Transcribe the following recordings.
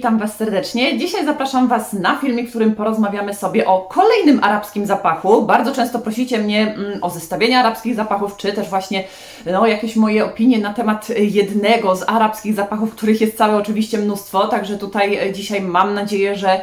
witam Was serdecznie. Dzisiaj zapraszam Was na filmik, w którym porozmawiamy sobie o kolejnym arabskim zapachu. Bardzo często prosicie mnie mm, o zestawienie arabskich zapachów, czy też właśnie no, jakieś moje opinie na temat jednego z arabskich zapachów, których jest całe oczywiście mnóstwo. Także tutaj e, dzisiaj mam nadzieję, że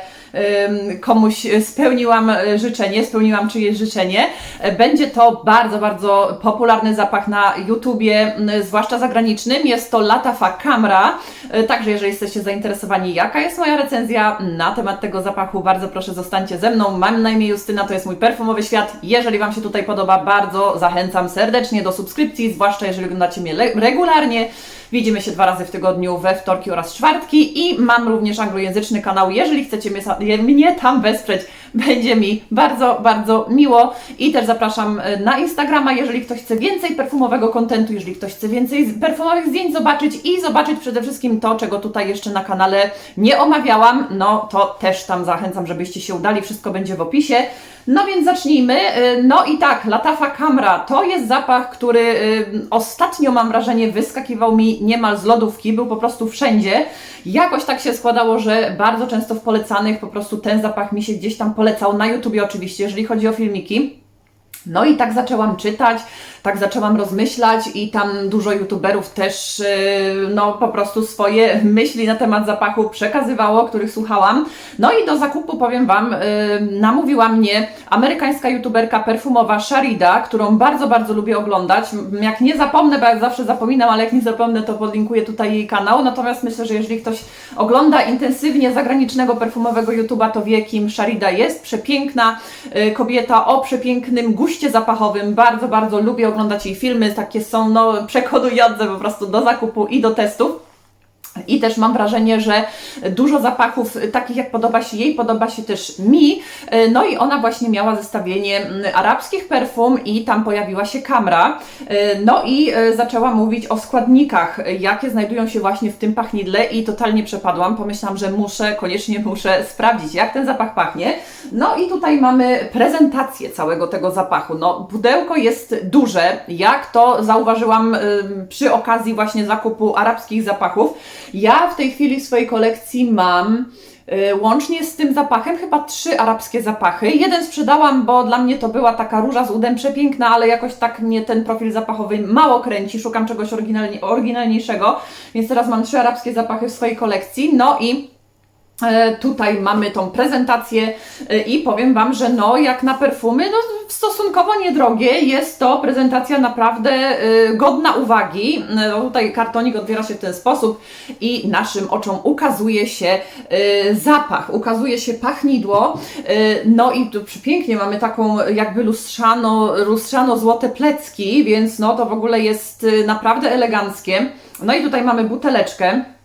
komuś spełniłam e, życzenie, spełniłam czyjeś życzenie. E, Będzie to bardzo, bardzo popularny zapach na YouTubie, zwłaszcza zagranicznym. Jest to Latafa Camra. E, Także jeżeli jesteście zainteresowani, jaka jest moja recenzja na temat tego zapachu, bardzo proszę zostańcie ze mną. Mam na imię Justyna, to jest mój perfumowy świat. Jeżeli Wam się tutaj podoba, bardzo zachęcam serdecznie do subskrypcji, zwłaszcza jeżeli oglądacie mnie regularnie. Widzimy się dwa razy w tygodniu, we wtorki oraz czwartki i mam również anglojęzyczny kanał. Jeżeli chcecie mnie, mnie tam wesprzeć, będzie mi bardzo, bardzo miło. I też zapraszam e, na Instagrama, jeżeli ktoś chce więcej perfumowego kontentu, jeżeli ktoś chce więcej perfumowych zdjęć zobaczyć i zobaczyć przede wszystkim to, czego tutaj jeszcze na kanale nie omawiałam, no to też tam zachęcam, żebyście się udali. Wszystko będzie w opisie. No więc zacznijmy. Y, No i tak, Latafa Camra to jest zapach, który y, ostatnio mam wrażenie wyskakiwał mi niemal z lodówki, był po prostu wszędzie. Jakoś tak się składało, że bardzo często w polecanych po prostu ten zapach mi się gdzieś tam polecał, na YouTubie oczywiście, jeżeli chodzi o filmiki. No i tak zaczęłam czytać, tak zaczęłam rozmyślać i tam dużo youtuberów też yy, no po prostu swoje myśli na temat zapachu przekazywało, których słuchałam. No i do zakupu powiem Wam, yy, namówiła mnie amerykańska youtuberka perfumowa Sharida, którą bardzo, bardzo lubię oglądać. Jak nie zapomnę, bo jak zawsze zapominam, ale jak nie zapomnę, to podlinkuję tutaj jej kanał. Natomiast myślę, że jeżeli ktoś ogląda intensywnie zagranicznego perfumowego YouTube'a, to wie kim Sharida jest. Przepiękna y, kobieta o przepięknym guście zapachowym. Bardzo, bardzo lubię oglądać jej filmy. Takie są no, przekonujące po prostu do zakupu i do testów. I też mam wrażenie, że dużo zapachów takich jak podoba się jej, podoba się też mi. Y, No i ona właśnie miała zestawienie mm, arabskich perfum i tam pojawiła się kamera. Y, No i y, zaczęła mówić o składnikach, jakie znajdują się właśnie w tym pachnidle i totalnie przepadłam. Pomyślałam, że muszę, koniecznie muszę sprawdzić, jak ten zapach pachnie. No i tutaj mamy prezentację całego tego zapachu. No, pudełko jest duże, jak to zauważyłam przy okazji właśnie zakupu arabskich zapachów. Ja w tej chwili w swojej kolekcji mam y, łącznie z tym zapachem chyba trzy arabskie zapachy. Jeden sprzedałam, bo dla mnie to była taka róża z udem przepiękna, ale jakoś tak mnie ten profil zapachowy mało kręci. Szukam czegoś oryginalnie, oryginalniejszego, więc teraz mam trzy arabskie zapachy w swojej kolekcji. No i Tutaj mamy tą prezentację e, i powiem Wam, że no jak na perfumy, no stosunkowo niedrogie, jest to prezentacja naprawdę e, godna uwagi. E, No, tutaj kartonik otwiera się w ten sposób i naszym oczom ukazuje się e, zapach, ukazuje się pachnidło. E, No i tu pięknie mamy taką jakby lustrzano, lustrzano złote plecki, więc no to w ogóle jest e, naprawdę eleganckie. No i tutaj mamy buteleczkę.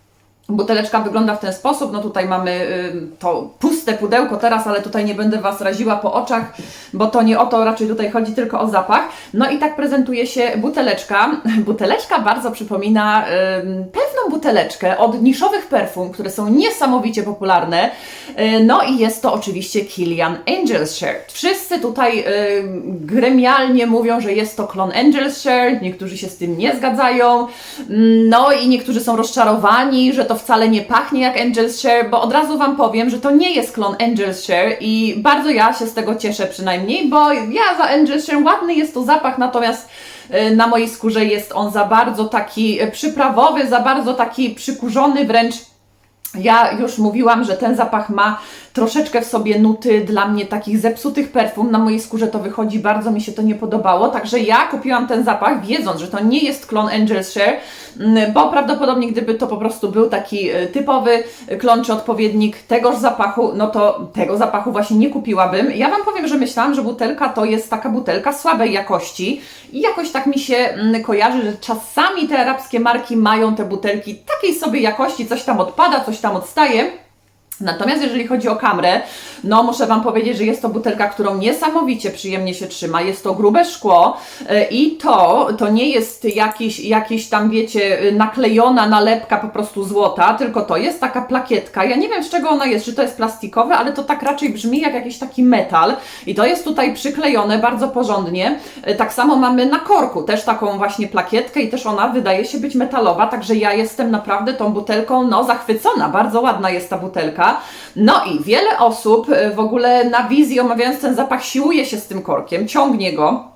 Buteleczka wygląda w ten sposób. No tutaj mamy to puste pudełko teraz, ale tutaj nie będę Was raziła po oczach, bo to nie o to raczej tutaj chodzi, tylko o zapach. No i tak prezentuje się buteleczka. Buteleczka bardzo przypomina pewną buteleczkę od niszowych perfum, które są niesamowicie popularne. Y, no i jest to oczywiście Kilian Angel's Shirt. Wszyscy tutaj gremialnie mówią, że jest to klon Angel's Shirt, niektórzy się z tym nie zgadzają. Mm, No i niektórzy są rozczarowani, że to wcale nie pachnie jak Angel's Share, bo od razu Wam powiem, że to nie jest klon Angel's Share i bardzo ja się z tego cieszę przynajmniej, bo ja za Angel's Share ładny jest to zapach, natomiast y, na mojej skórze jest on za bardzo taki y, przyprawowy, za bardzo taki przykurzony wręcz. Ja już mówiłam, że ten zapach ma troszeczkę w sobie nuty dla mnie takich zepsutych perfum. Na mojej skórze to wychodzi, bardzo mi się to nie podobało. Także ja kupiłam ten zapach, wiedząc, że to nie jest klon Angel's Share, mm, bo prawdopodobnie gdyby to po prostu był taki e, typowy klon czy odpowiednik tegoż zapachu, no to tego zapachu właśnie nie kupiłabym. Ja Wam powiem, że myślałam, że butelka to jest taka butelka słabej jakości i jakoś tak mi się mm, kojarzy, że czasami te arabskie marki mają te butelki takiej sobie jakości, coś tam odpada, coś tam odstaje. Natomiast jeżeli chodzi o kamrę, no muszę Wam powiedzieć, że jest to butelka, którą niesamowicie przyjemnie się trzyma. Jest to grube szkło e, i to, to nie jest jakiś, jakiś tam, wiecie, naklejona nalepka po prostu złota, tylko to jest taka plakietka. Ja nie wiem z czego ona jest, czy to jest plastikowe, ale to tak raczej brzmi jak jakiś taki metal i to jest tutaj przyklejone bardzo porządnie. E, Tak samo mamy na korku też taką właśnie plakietkę i też ona wydaje się być metalowa, także ja jestem naprawdę tą butelką no zachwycona. Bardzo ładna jest ta butelka. No i wiele osób e, w ogóle na wizji omawiając ten zapach siłuje się z tym korkiem, ciągnie go.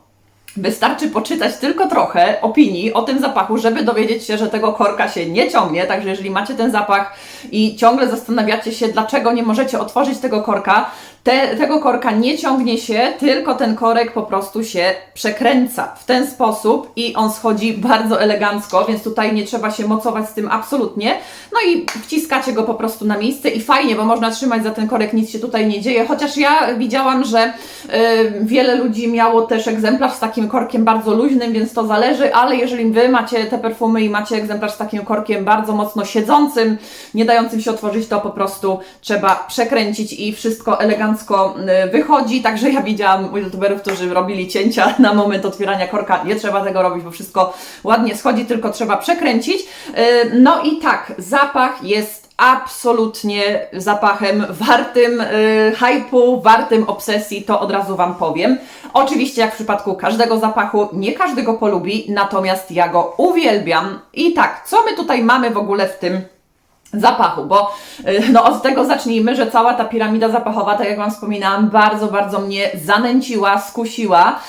Wystarczy poczytać tylko trochę opinii o tym zapachu, żeby dowiedzieć się, że tego korka się nie ciągnie. Także jeżeli macie ten zapach i ciągle zastanawiacie się, dlaczego nie możecie otworzyć tego korka, te, tego korka nie ciągnie się, tylko ten korek po prostu się przekręca w ten sposób i on schodzi bardzo elegancko, więc tutaj nie trzeba się mocować z tym absolutnie. No i wciskacie go po prostu na miejsce i fajnie, bo można trzymać za ten korek, nic się tutaj nie dzieje. Chociaż ja widziałam, że y, wiele ludzi miało też egzemplarz z takim korkiem bardzo luźnym, więc to zależy, ale jeżeli Wy macie te perfumy i macie egzemplarz z takim korkiem bardzo mocno siedzącym, nie dającym się otworzyć, to po prostu trzeba przekręcić i wszystko elegancko y, wychodzi. Także ja widziałam youtuberów, którzy robili cięcia na moment otwierania korka. Nie trzeba tego robić, bo wszystko ładnie schodzi, tylko trzeba przekręcić. Y, No i tak, zapach jest absolutnie zapachem wartym y, hypu, wartym obsesji, to od razu Wam powiem. Oczywiście, jak w przypadku każdego zapachu, nie każdy go polubi, natomiast ja go uwielbiam. I tak, co my tutaj mamy w ogóle w tym zapachu, bo y, no od tego zacznijmy, że cała ta piramida zapachowa, tak jak Wam wspominałam, bardzo, bardzo mnie zanęciła, skusiła.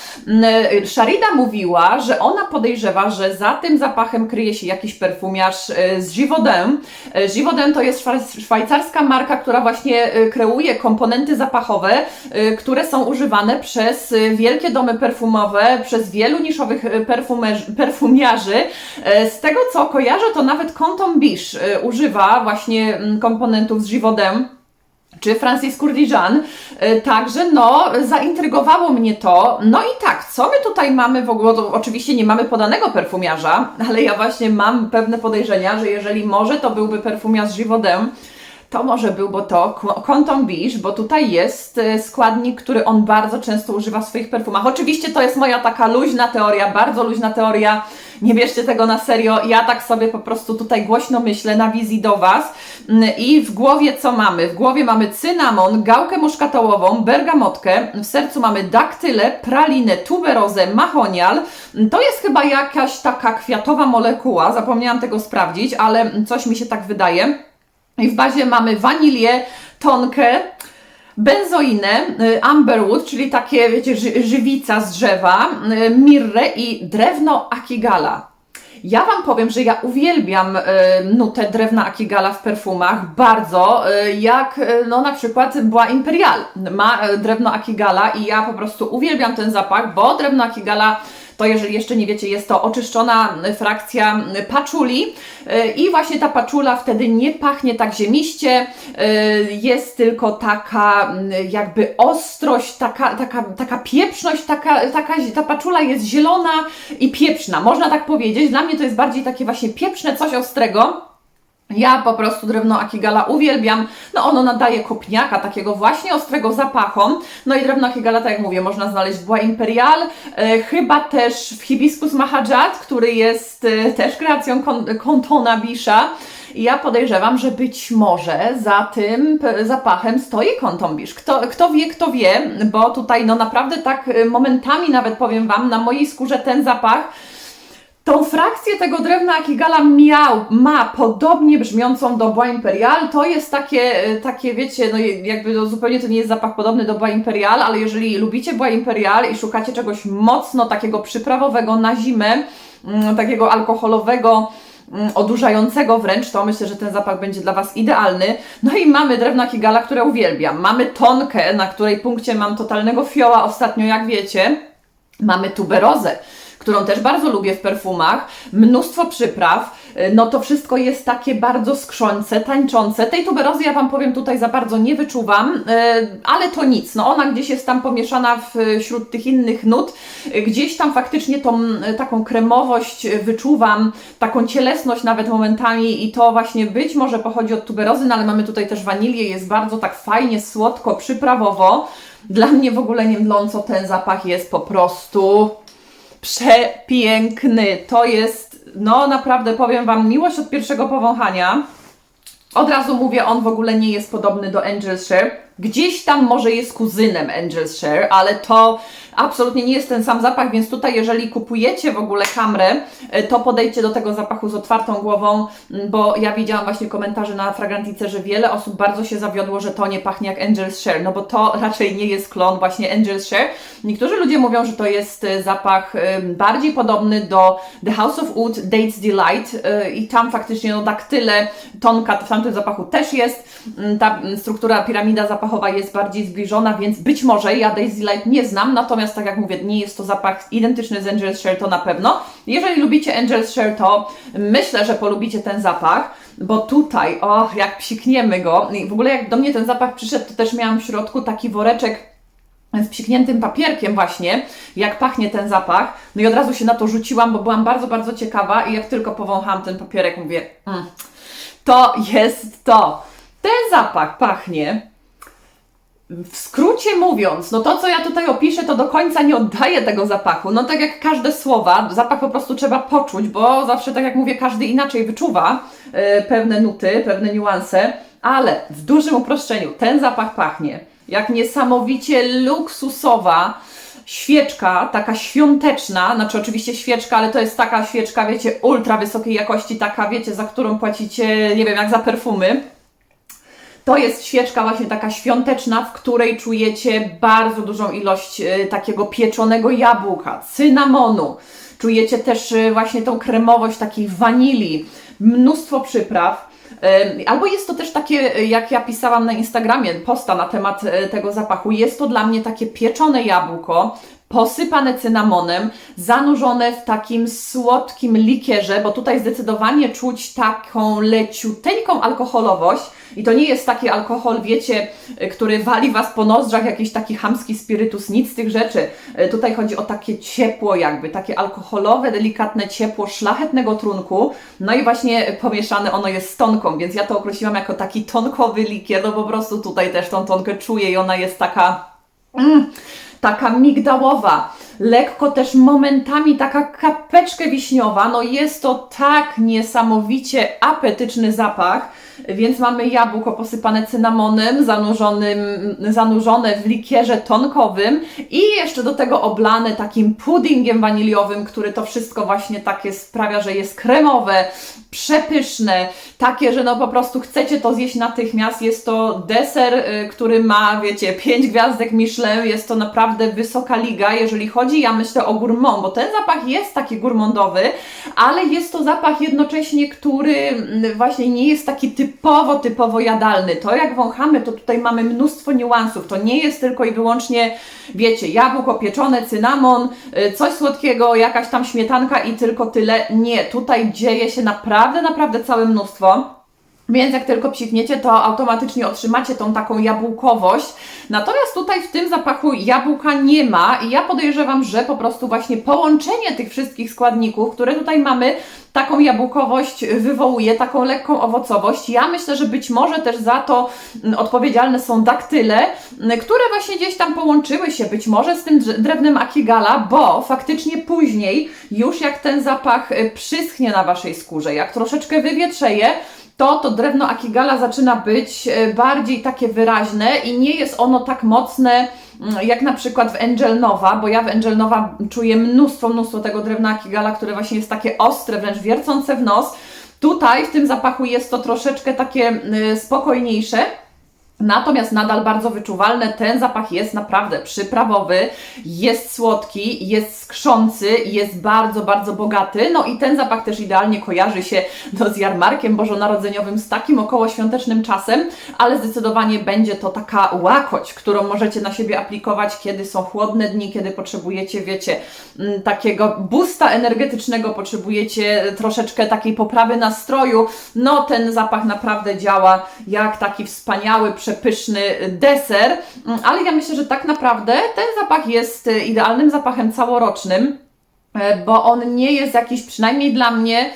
Y, Sharida mówiła, że ona podejrzewa, że za tym zapachem kryje się jakiś perfumiarz y, z Givaudan. Givaudan to jest szwa- szwajcarska marka, która właśnie kreuje komponenty zapachowe, które są używane przez wielkie domy perfumowe, przez wielu niszowych perfumiarzy. Z tego co kojarzę, to nawet Canton Biche y, właśnie mm, komponentów z Givaudan czy Francis Kurdijan. Y, Także no, zaintrygowało mnie to. No i tak, co my tutaj mamy w ogóle? Oczywiście nie mamy podanego perfumiarza, ale ja właśnie mam pewne podejrzenia, że jeżeli może to byłby perfumiarz Givaudan, to może byłby to Canton Biche, bo tutaj jest y, składnik, który on bardzo często używa w swoich perfumach. Oczywiście to jest moja taka luźna teoria, bardzo luźna teoria. Nie bierzcie tego na serio. Ja tak sobie po prostu tutaj głośno myślę na wizji do Was. Mm, I w głowie co mamy? W głowie mamy cynamon, gałkę muszkatołową, bergamotkę. W sercu mamy daktylę, pralinę, tuberozę, mahonial. Mm, To jest chyba jakaś taka kwiatowa molekuła. Zapomniałam tego sprawdzić, ale coś mi się tak wydaje. I w bazie mamy wanilię, tonkę, benzoinę, y, amberwood, czyli takie, wiecie, ży- żywica z drzewa, y, mirrę i drewno akigala. Ja Wam powiem, że ja uwielbiam y, nutę drewna akigala w perfumach bardzo, jak no na przykład była Imperial. Ma drewno akigala i ja po prostu uwielbiam ten zapach, bo drewno akigala to jeżeli jeszcze nie wiecie, jest to oczyszczona frakcja paczuli y, i właśnie ta paczula wtedy nie pachnie tak ziemiście, y, jest tylko taka jakby ostrość, taka, taka, taka pieprzność, taka, taka, ta paczula jest zielona i pieprzna, można tak powiedzieć. Dla mnie to jest bardziej takie właśnie pieprzne, coś ostrego. Ja po prostu drewno Akigala uwielbiam. No ono nadaje kopniaka, takiego właśnie ostrego zapachom. No i drewno Akigala, tak jak mówię, można znaleźć w Bois Imperial, e, chyba też w Hibiscus Mahajat, który jest e, też kreacją Kon- Contona Bisha. I ja podejrzewam, że być może za tym zapachem stoi Conton Bish. Kto, kto wie, kto wie, bo tutaj no naprawdę tak e, momentami nawet powiem Wam, na mojej skórze ten zapach Tą frakcję tego drewna Akigala miał, ma podobnie brzmiącą do Bois Imperial. To jest takie, e, takie wiecie, no jakby to zupełnie to nie jest zapach podobny do Bois Imperial, ale jeżeli lubicie Bois Imperial i szukacie czegoś mocno takiego przyprawowego na zimę, mm, takiego alkoholowego, mm, odurzającego wręcz, to myślę, że ten zapach będzie dla Was idealny. No i mamy drewna Kigala, które uwielbiam. Mamy tonkę, na której punkcie mam totalnego fioła ostatnio, jak wiecie. Mamy tuberozę, którą też bardzo lubię w perfumach, mnóstwo przypraw, y, no to wszystko jest takie bardzo skrzące, tańczące. Tej tuberozy ja Wam powiem tutaj za bardzo nie wyczuwam, y, ale to nic, no ona gdzieś jest tam pomieszana wśród tych innych nut, y, gdzieś tam faktycznie tą taką kremowość wyczuwam, taką cielesność nawet momentami i to właśnie być może pochodzi od tuberozy, no ale mamy tutaj też wanilię, jest bardzo tak fajnie, słodko, przyprawowo. Dla mnie w ogóle nie mdląco ten zapach jest po prostu przepiękny. To jest, no naprawdę powiem Wam, miłość od pierwszego powąchania. Od razu mówię, on w ogóle nie jest podobny do Angel's Share. Gdzieś tam może jest kuzynem Angel's Share, ale to absolutnie nie jest ten sam zapach, więc tutaj jeżeli kupujecie w ogóle kamrę, e, to podejdźcie do tego zapachu z otwartą głową, bo ja widziałam właśnie komentarze na Fragrantice, że wiele osób bardzo się zawiodło, że to nie pachnie jak Angel's Share, no bo to raczej nie jest klon właśnie Angel's Share. Niektórzy ludzie mówią, że to jest e, zapach e, bardziej podobny do The House of Wood Dates Delight i tam faktycznie no daktyle, tonka w tamtym zapachu też jest, ta struktura piramida zapachowa jest bardziej zbliżona, więc być może ja Dates Delight nie znam, natomiast Natomiast tak jak mówię, nie jest to zapach identyczny z Angel's Share, to na pewno. Jeżeli lubicie Angel's Share, to myślę, że polubicie ten zapach, bo tutaj, o, jak psikniemy go, i w ogóle jak do mnie ten zapach przyszedł, to też miałam w środku taki woreczek z psikniętym papierkiem właśnie, jak pachnie ten zapach. No i od razu się na to rzuciłam, bo byłam bardzo, bardzo ciekawa i jak tylko powąchałam ten papierek, mówię, mm, to jest to. Ten zapach pachnie w skrócie mówiąc, no to co ja tutaj opiszę, to do końca nie oddaje tego zapachu. No tak jak każde słowa, zapach po prostu trzeba poczuć, bo zawsze, tak jak mówię, każdy inaczej wyczuwa yy, pewne nuty, pewne niuanse, ale w dużym uproszczeniu ten zapach pachnie jak niesamowicie luksusowa świeczka, taka świąteczna, znaczy oczywiście świeczka, ale to jest taka świeczka, wiecie, ultra wysokiej jakości, taka, wiecie, za którą płacicie, nie wiem, jak za perfumy to jest świeczka właśnie taka świąteczna, w której czujecie bardzo dużą ilość y, takiego pieczonego jabłka, cynamonu. Czujecie też y, właśnie tą kremowość takiej wanilii, mnóstwo przypraw. Y, albo jest to też takie, jak ja pisałam na Instagramie, posta na temat tego zapachu, jest to dla mnie takie pieczone jabłko, posypane cynamonem, zanurzone w takim słodkim likierze, bo tutaj zdecydowanie czuć taką leciuteńką alkoholowość. I to nie jest taki alkohol, wiecie, który wali Was po nozdrzach, jakiś taki chamski spirytus, nic z tych rzeczy. E, tutaj chodzi o takie ciepło jakby, takie alkoholowe, delikatne ciepło szlachetnego trunku. No i właśnie pomieszane ono jest z tonką, więc ja to określiłam jako taki tonkowy likier, no po prostu tutaj też tą tonkę czuję i ona jest taka... Mm, taka migdałowa, lekko też momentami taka kapeczkę wiśniowa. No jest to tak niesamowicie apetyczny zapach, więc mamy jabłko posypane cynamonem, zanurzonym, zanurzone w likierze tonkowym i jeszcze do tego oblane takim puddingiem waniliowym, który to wszystko właśnie takie sprawia, że jest kremowe, przepyszne, takie, że no po prostu chcecie to zjeść natychmiast. Jest to deser, y, który ma, wiecie, 5 gwiazdek Michelin, jest to naprawdę wysoka liga, jeżeli chodzi, ja myślę o gourmand, bo ten zapach jest taki gourmandowy, ale jest to zapach jednocześnie, który mm, właśnie nie jest taki typowo, typowo jadalny. To jak wąchamy, to tutaj mamy mnóstwo niuansów. To nie jest tylko i wyłącznie, wiecie, jabłko pieczone, cynamon, y, coś słodkiego, jakaś tam śmietanka i tylko tyle. Nie, tutaj dzieje się naprawdę, naprawdę całe mnóstwo. Więc jak tylko psikniecie, to automatycznie otrzymacie tą taką jabłkowość. Natomiast tutaj w tym zapachu jabłka nie ma i ja podejrzewam, że po prostu właśnie połączenie tych wszystkich składników, które tutaj mamy, taką jabłkowość wywołuje, taką lekką owocowość. Ja myślę, że być może też za to mm, odpowiedzialne są daktyle, mm, które właśnie gdzieś tam połączyły się być może z tym drewnem akigala, bo faktycznie później, już jak ten zapach y, przyschnie na Waszej skórze, jak troszeczkę wywietrzeje, to to drewno Akigala zaczyna być e, bardziej takie wyraźne i nie jest ono tak mocne mm, jak na przykład w Angel Nova, bo ja w Angel Nova czuję mnóstwo, mnóstwo tego drewna Akigala, które właśnie jest takie ostre, wręcz wiercące w nos. Tutaj w tym zapachu jest to troszeczkę takie spokojniejsze. Natomiast nadal bardzo wyczuwalne, ten zapach jest naprawdę przyprawowy, jest słodki, jest skrzący, jest bardzo, bardzo bogaty. No i ten zapach też idealnie kojarzy się no, z jarmarkiem bożonarodzeniowym, z takim okołoświątecznym czasem, ale zdecydowanie będzie to taka łakoć, którą możecie na siebie aplikować, kiedy są chłodne dni, kiedy potrzebujecie, wiecie, mm, takiego busta energetycznego, potrzebujecie troszeczkę takiej poprawy nastroju. No ten zapach naprawdę działa jak taki wspaniały, przepyszny deser, ale ja myślę, że tak naprawdę ten zapach jest idealnym zapachem całorocznym e, bo on nie jest jakiś, przynajmniej dla mnie,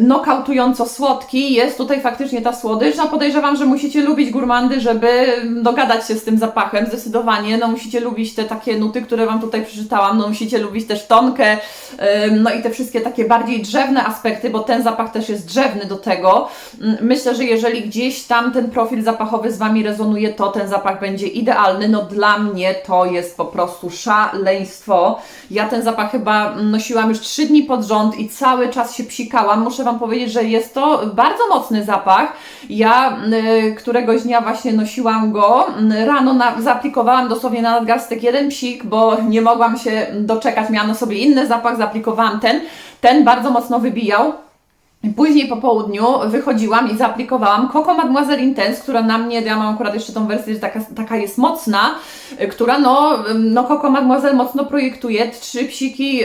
nokautująco słodki. Jest tutaj faktycznie ta słodycz. No podejrzewam, że musicie lubić gurmandy, żeby dogadać się z tym zapachem. Zdecydowanie. No musicie lubić te takie nuty, które Wam tutaj przeczytałam. No musicie lubić też tonkę, no i te wszystkie takie bardziej drzewne aspekty, bo ten zapach też jest drzewny do tego. Ym, Myślę, że jeżeli gdzieś tam ten profil zapachowy z Wami rezonuje, to ten zapach będzie idealny. No dla mnie to jest po prostu szaleństwo. Ja ten zapach chyba nosiłam już 3 dni pod rząd i cały czas się psikałam. Muszę Wam powiedzieć, że jest to bardzo mocny zapach. Ja y, któregoś dnia właśnie nosiłam go. Rano na, zaaplikowałam dosłownie na nadgarstek jeden psik, bo nie mogłam się doczekać. Miałam na sobie inny zapach, zaaplikowałam ten. Ten bardzo mocno wybijał. Później po południu wychodziłam i zaaplikowałam Coco Mademoiselle Intense, która na mnie, ja mam akurat jeszcze tą wersję, że taka, taka jest mocna, y, która no, no Coco Mademoiselle mocno projektuje, trzy psiki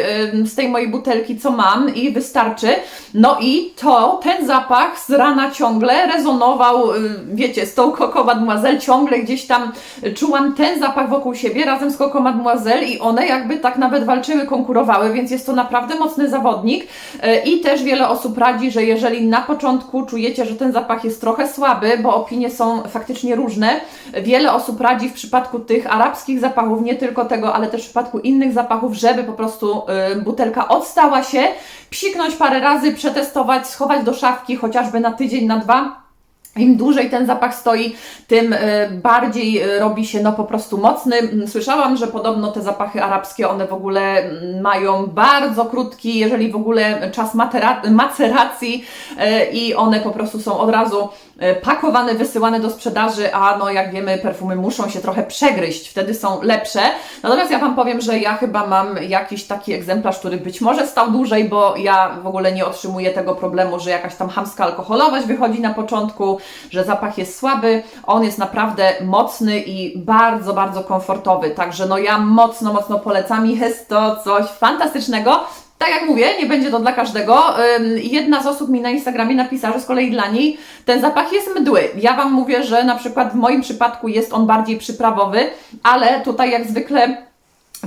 z tej mojej butelki, co mam i wystarczy. No i to, ten zapach z rana ciągle rezonował, y, wiecie, z tą Coco Mademoiselle, ciągle gdzieś tam czułam ten zapach wokół siebie razem z Coco Mademoiselle i one jakby tak nawet walczyły, konkurowały, więc jest to naprawdę mocny zawodnik y, i też wiele osób radzi, że jeżeli na początku czujecie, że ten zapach jest trochę słaby, bo opinie są faktycznie różne, wiele osób radzi w przypadku tych arabskich zapachów, nie tylko tego, ale też w przypadku innych zapachów, żeby po prostu y, butelka odstała się, psiknąć parę razy, przetestować, schować do szafki chociażby na tydzień, na dwa. Im dłużej ten zapach stoi, tym y, bardziej y, robi się no po prostu mocny. Mm, Słyszałam, że podobno te zapachy arabskie, one w ogóle mm, mają bardzo krótki, jeżeli w ogóle czas maceracji y, i one po prostu są od razu pakowane, wysyłane do sprzedaży, a no jak wiemy perfumy muszą się trochę przegryźć, wtedy są lepsze. Natomiast ja Wam powiem, że ja chyba mam jakiś taki egzemplarz, który być może stał dłużej, bo ja w ogóle nie otrzymuję tego problemu, że jakaś tam hamska alkoholowość wychodzi na początku, że zapach jest słaby, on jest naprawdę mocny i bardzo, bardzo komfortowy. Także no ja mocno, mocno polecam. Jest to coś fantastycznego. Tak jak mówię, nie będzie to dla każdego. Jedna z osób mi na Instagramie napisała, że z kolei dla niej ten zapach jest mdły. Ja Wam mówię, że na przykład w moim przypadku jest on bardziej przyprawowy, ale tutaj jak zwykle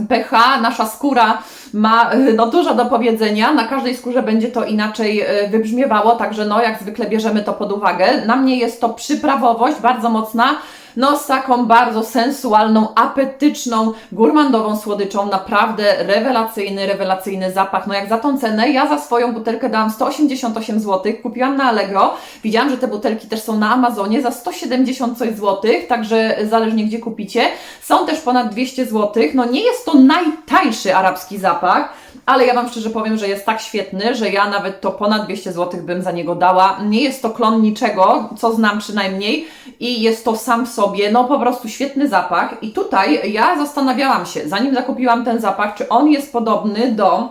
pH, nasza skóra ma y, no, dużo do powiedzenia. Na każdej skórze będzie to inaczej y, wybrzmiewało, także no, jak zwykle bierzemy to pod uwagę. Na mnie jest to przyprawowość bardzo mocna, no z taką bardzo sensualną, apetyczną, gurmandową słodyczą. Naprawdę rewelacyjny, rewelacyjny zapach. No jak za tą cenę, ja za swoją butelkę dałam 188 zł, kupiłam na Allegro. Widziałam, że te butelki też są na Amazonie za 170 coś złotych, także zależnie gdzie kupicie. Są też ponad 200 zł. No nie jest to najtańszy arabski zapach, ale ja Wam szczerze powiem, że jest tak świetny, że ja nawet to ponad 200 zł bym za niego dała. Nie jest to klon niczego, co znam przynajmniej i jest to sam w sobie, no po prostu świetny zapach. I tutaj ja zastanawiałam się, zanim zakupiłam ten zapach, czy on jest podobny do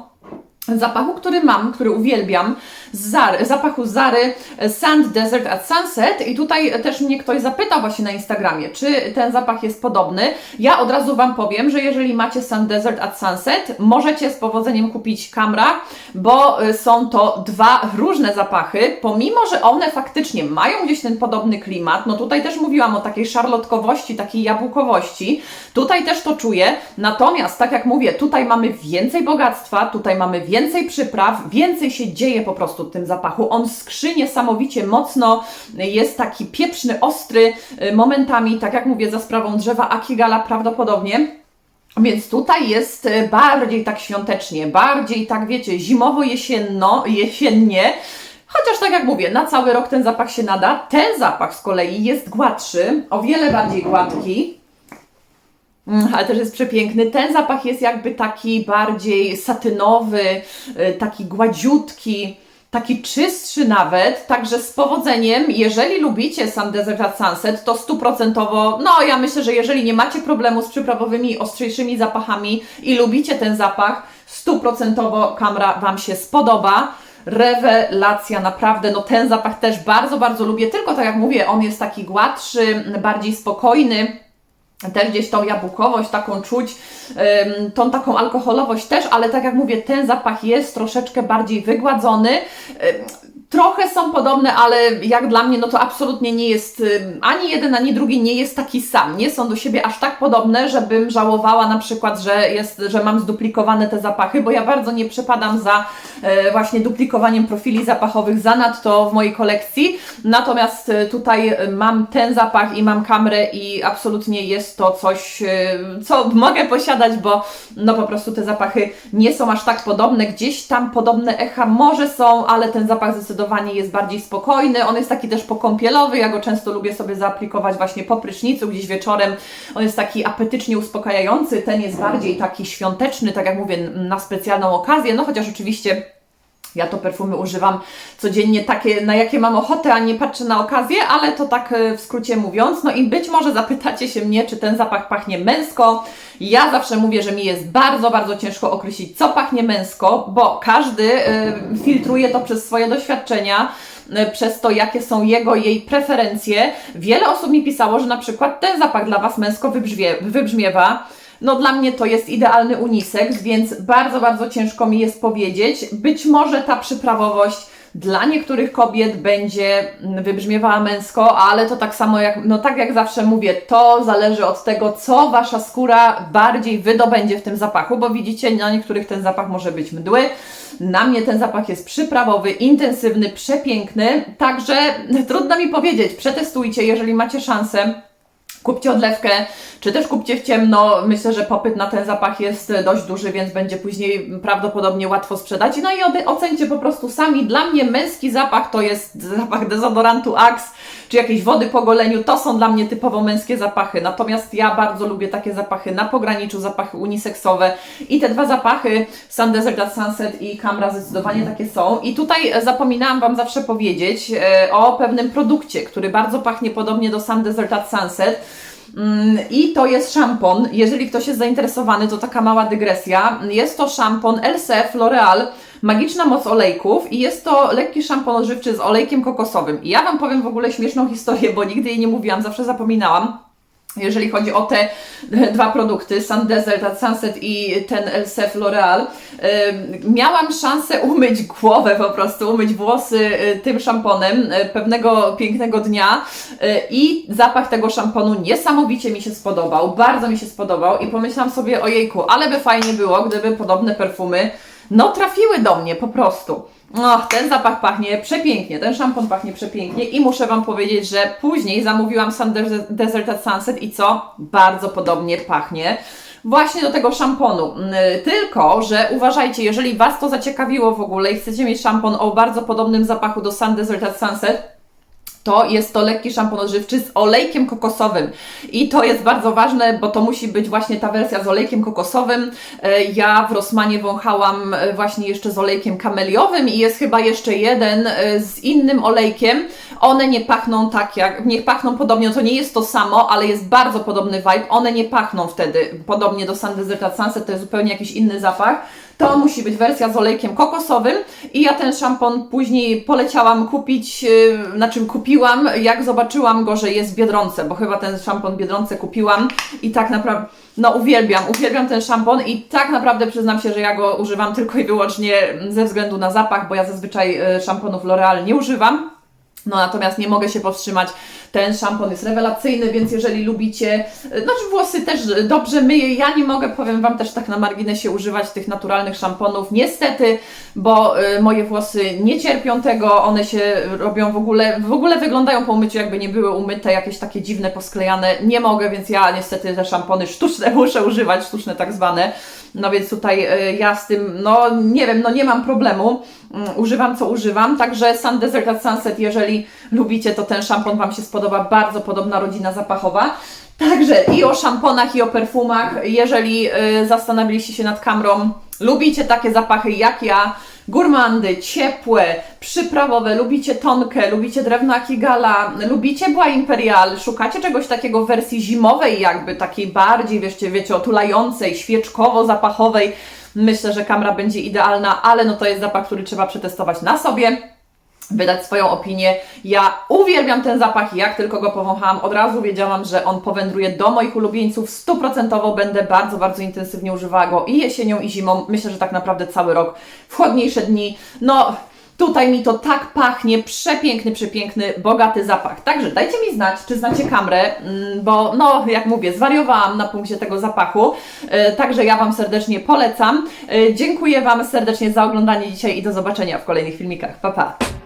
zapachu, który mam, który uwielbiam, z Zary, zapachu Zary Sand Desert at Sunset. I tutaj też mnie ktoś zapytał właśnie na Instagramie, czy ten zapach jest podobny. Ja od razu Wam powiem, że jeżeli macie Sand Desert at Sunset, możecie z powodzeniem kupić Camra, bo y, są to dwa różne zapachy, pomimo, że one faktycznie mają gdzieś ten podobny klimat, no tutaj też mówiłam o takiej szarlotkowości, takiej jabłkowości, tutaj też to czuję, natomiast tak jak mówię, tutaj mamy więcej bogactwa, tutaj mamy więcej przypraw, więcej się dzieje po prostu w tym zapachu. On skrzy niesamowicie mocno, jest taki pieprzny, ostry y, momentami, tak jak mówię, za sprawą drzewa Akigala prawdopodobnie. Więc tutaj jest y, bardziej tak świątecznie, bardziej tak wiecie, zimowo-jesienno, jesiennie. Chociaż tak jak mówię, na cały rok ten zapach się nada. Ten zapach z kolei jest gładszy, o wiele bardziej gładki. Mm, ale też jest przepiękny. Ten zapach jest jakby taki bardziej satynowy, y, taki gładziutki, taki czystszy nawet, także z powodzeniem, jeżeli lubicie Sun Desert at Sunset, to stuprocentowo, no ja myślę, że jeżeli nie macie problemu z przyprawowymi, ostrzejszymi zapachami i lubicie ten zapach, stuprocentowo kamera Wam się spodoba. Rewelacja, naprawdę, no ten zapach też bardzo, bardzo lubię, tylko tak jak mówię, on jest taki gładszy, bardziej spokojny, też gdzieś tą jabłkowość taką czuć, tą taką alkoholowość też, ale tak jak mówię, ten zapach jest troszeczkę bardziej wygładzony. Trochę są podobne, ale jak dla mnie, no to absolutnie nie jest, ym, ani jeden, ani drugi nie jest taki sam. Nie są do siebie aż tak podobne, żebym żałowała na przykład, że, jest, że mam zduplikowane te zapachy, bo ja bardzo nie przepadam za e, właśnie duplikowaniem profili zapachowych zanadto w mojej kolekcji. Natomiast e, tutaj mam ten zapach i mam kamerę i absolutnie jest to coś, e, co mogę posiadać, bo no po prostu te zapachy nie są aż tak podobne. Gdzieś tam podobne echa może są, ale ten zapach zdecydowanie jest bardziej spokojny. On jest taki też pokąpielowy. Ja go często lubię sobie zaaplikować właśnie po prysznicu, gdzieś wieczorem. On jest taki apetycznie uspokajający. Ten jest bardziej taki świąteczny, tak jak mówię, na specjalną okazję. No chociaż oczywiście ja to perfumy używam codziennie takie, na jakie mam ochotę, a nie patrzę na okazję, ale to tak e, w skrócie mówiąc. No i być może zapytacie się mnie, czy ten zapach pachnie męsko. Ja zawsze mówię, że mi jest bardzo, bardzo ciężko określić, co pachnie męsko, bo każdy y, filtruje to przez swoje doświadczenia y, przez to, jakie są jego, jej preferencje. Wiele osób mi pisało, że na przykład ten zapach dla Was męsko wybrzmie, wybrzmiewa. No dla mnie to jest idealny unisex, więc bardzo, bardzo ciężko mi jest powiedzieć. Być może ta przyprawowość dla niektórych kobiet będzie wybrzmiewała męsko, ale to tak samo jak, no tak jak zawsze mówię, to zależy od tego, co Wasza skóra bardziej wydobędzie w tym zapachu, bo widzicie, na niektórych ten zapach może być mdły, na mnie ten zapach jest przyprawowy, intensywny, przepiękny, także trudno mi powiedzieć, przetestujcie, jeżeli macie szansę kupcie odlewkę, czy też kupcie w ciemno. Myślę, że popyt na ten zapach jest dość duży, więc będzie później prawdopodobnie łatwo sprzedać. No i ocencie po prostu sami. Dla mnie męski zapach to jest zapach dezodorantu Axe, czy jakiejś wody po goleniu. To są dla mnie typowo męskie zapachy. Natomiast ja bardzo lubię takie zapachy na pograniczu, zapachy uniseksowe. I te dwa zapachy, Sun Desert at Sunset i Camra zdecydowanie takie są. I tutaj zapominałam Wam zawsze powiedzieć e, o pewnym produkcie, który bardzo pachnie podobnie do Sun Desert at Sunset. Mm, I to jest szampon. Jeżeli ktoś jest zainteresowany, to taka mała dygresja. Jest to szampon LCF L'Oreal Magiczna moc olejków i jest to lekki szampon odżywczy z olejkiem kokosowym. I ja Wam powiem w ogóle śmieszną historię, bo nigdy jej nie mówiłam, zawsze zapominałam jeżeli chodzi o te dwa produkty, Sun Desert Sunset i ten LCF L'Oreal, miałam szansę umyć głowę po prostu, umyć włosy y, tym szamponem y, pewnego pięknego dnia y, i zapach tego szamponu niesamowicie mi się spodobał, bardzo mi się spodobał i pomyślałam sobie, ojejku, ale by fajnie było, gdyby podobne perfumy no trafiły do mnie po prostu. Och, ten zapach pachnie przepięknie, ten szampon pachnie przepięknie i muszę Wam powiedzieć, że później zamówiłam Sun Desert at Sunset i co? Bardzo podobnie pachnie właśnie do tego szamponu. Mm, tylko, że uważajcie, jeżeli Was to zaciekawiło w ogóle i chcecie mieć szampon o bardzo podobnym zapachu do Sun Desert at Sunset, to jest to lekki szampon odżywczy z olejkiem kokosowym. I to jest bardzo ważne, bo to musi być właśnie ta wersja z olejkiem kokosowym. E, ja w Rosmanie wąchałam e, właśnie jeszcze z olejkiem kameliowym i jest chyba jeszcze jeden e, z innym olejkiem. One nie pachną tak jak, nie pachną podobnie, to nie jest to samo, ale jest bardzo podobny vibe. One nie pachną wtedy podobnie do Sun Desert Sunset, to jest zupełnie jakiś inny zapach to musi być wersja z olejkiem kokosowym i ja ten szampon później poleciałam kupić, yy, na czym kupiłam, jak zobaczyłam go, że jest w Biedronce, bo chyba ten szampon w Biedronce kupiłam i tak naprawdę, no uwielbiam, uwielbiam ten szampon i tak naprawdę przyznam się, że ja go używam tylko i wyłącznie ze względu na zapach, bo ja zazwyczaj yy, szamponów L'Oreal nie używam. No natomiast nie mogę się powstrzymać. Ten szampon jest rewelacyjny, więc jeżeli lubicie, znaczy włosy też dobrze myję. Ja nie mogę, powiem Wam też tak na marginesie, używać tych naturalnych szamponów. Niestety, bo y, moje włosy nie cierpią tego, one się robią w ogóle, w ogóle wyglądają po umyciu jakby nie były umyte, jakieś takie dziwne, posklejane. Nie mogę, więc ja niestety te szampony sztuczne muszę używać, sztuczne tak zwane. No więc tutaj y, ja z tym, no nie wiem, no nie mam problemu. Mm, używam co używam. Także Sun Desert at Sunset, jeżeli lubicie, to ten szampon Wam się spodoba. Bardzo podobna rodzina zapachowa. Także i o szamponach, i o perfumach. Jeżeli y, zastanawialiście się nad kamerą, lubicie takie zapachy jak ja, Gurmandy, ciepłe, przyprawowe, lubicie tonkę, lubicie drewno Akigala, lubicie Była Imperial, szukacie czegoś takiego w wersji zimowej jakby, takiej bardziej, wiecie, wiecie, otulającej, świeczkowo-zapachowej. Myślę, że kamera będzie idealna, ale no to jest zapach, który trzeba przetestować na sobie wydać swoją opinię. Ja uwielbiam ten zapach, jak tylko go powąchałam, od razu wiedziałam, że on powędruje do moich ulubieńców. Stuprocentowo będę bardzo, bardzo intensywnie używała go i jesienią, i zimą. Myślę, że tak naprawdę cały rok. W chłodniejsze dni, no... Tutaj mi to tak pachnie, przepiękny, przepiękny, bogaty zapach. Także dajcie mi znać, czy znacie kamrę, mm, bo no, jak mówię, zwariowałam na punkcie tego zapachu. E, Także ja Wam serdecznie polecam. E, Dziękuję Wam serdecznie za oglądanie dzisiaj i do zobaczenia w kolejnych filmikach. Pa, pa!